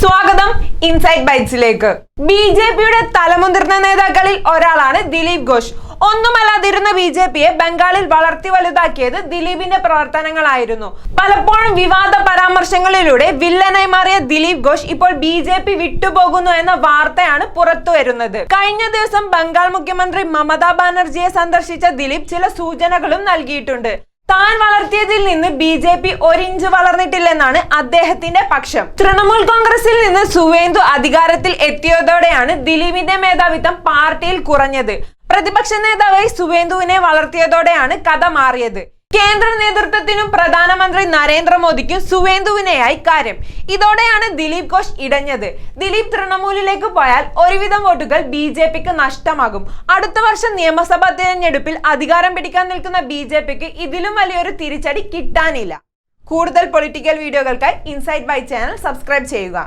സ്വാഗതം insight ബൈറ്റ്സിലേക്ക് B J പിയുടെ തലമുതിർന്ന നേതാക്കളിൽ ഒരാളാണ് ദിലീപ് ഘോഷ്. ഒന്നുമല്ലാതിരുന്ന ബി ജെ പിയെ ബംഗാളിൽ വളർത്തി വലുതാക്കിയത് ദിലീപിന്റെ പ്രവർത്തനങ്ങളായിരുന്നു. പലപ്പോഴും വിവാദ പരാമർശങ്ങളിലൂടെ വില്ലനായി മാറിയ ദിലീപ് ഘോഷ് ഇപ്പോൾ ബി ജെ പി വിട്ടുപോകുന്നു എന്ന വാർത്തയാണ് പുറത്തു വരുന്നത്. കഴിഞ്ഞ ദിവസം ബംഗാൾ മുഖ്യമന്ത്രി മമതാ ബാനർജിയെ സന്ദർശിച്ച ദിലീപ് ചില സൂചനകളും നൽകിയിട്ടുണ്ട്. താൻ വളർത്തിയതിൽ നിന്ന് ബി ജെ പി ഒരിഞ്ച് വളർന്നിട്ടില്ലെന്നാണ് അദ്ദേഹത്തിന്റെ പക്ഷം. തൃണമൂൽ കോൺഗ്രസിൽ നിന്ന് സുവേന്ദു അധികാരത്തിൽ എത്തിയതോടെയാണ് ദിലീപിന്റെ മേധാവിത്വം പാർട്ടിയിൽ കുറഞ്ഞത്. പ്രതിപക്ഷ നേതാവായി സുവേന്ദുവിനെ വളർത്തിയതോടെയാണ് കഥ മാറിയത്. കേന്ദ്ര നേതൃത്വത്തിനും പ്രധാനമന്ത്രി നരേന്ദ്രമോദിക്കും സുവേന്ദുവിനെയായി കാര്യം. ഇതോടെയാണ് ദിലീപ് ഘോഷ് ഇടഞ്ഞത്. ദിലീപ് തൃണമൂലിലേക്ക് പോയാൽ ഒരുവിധം വോട്ടുകൾ ബി ജെ പിക്ക് നഷ്ടമാകും. അടുത്ത വർഷം നിയമസഭാ തിരഞ്ഞെടുപ്പിൽ അധികാരം പിടിക്കാൻ നിൽക്കുന്ന ബി ജെ പിക്ക് ഇതിലും വലിയൊരു തിരിച്ചടി കിട്ടാനില്ല. കൂടുതൽ പൊളിറ്റിക്കൽ വീഡിയോകൾക്കായി ഇൻസൈറ്റ് ബൈ ചാനൽ സബ്സ്ക്രൈബ് ചെയ്യുക.